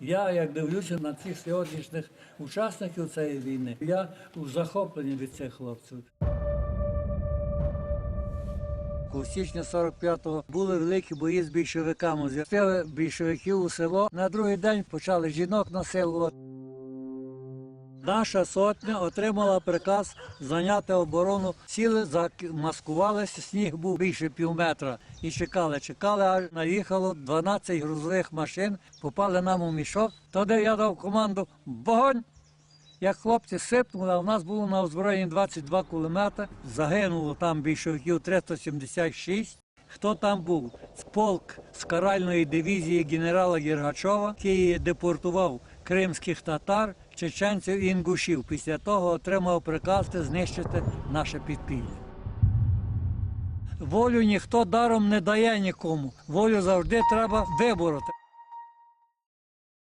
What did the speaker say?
Я, як дивлюся на цих сьогоднішніх учасників цієї війни, я у захопленні від цих хлопців. У січні 45-го були великі бої з більшовиками. З'явили більшовиків у село. На другий день почали жінок насилувати. Наша сотня отримала приказ зайняти оборону. Сіли, замаскувалися, сніг був більше пів метра. І чекали, чекали, аж наїхало 12 грузових машин, попали нам у мішок. Тоді я дав команду Вогонь! Як хлопці сипнули, а в нас було на озброєнні 22 кулемети, загинуло там більшовиків 376. Хто там був? Полк з каральної дивізії генерала Гергачова, який депортував кримських татар, чеченців і інгушів. Після того отримав приказ знищити наше підпілля. Волю ніхто даром не дає нікому. Волю завжди треба вибороти.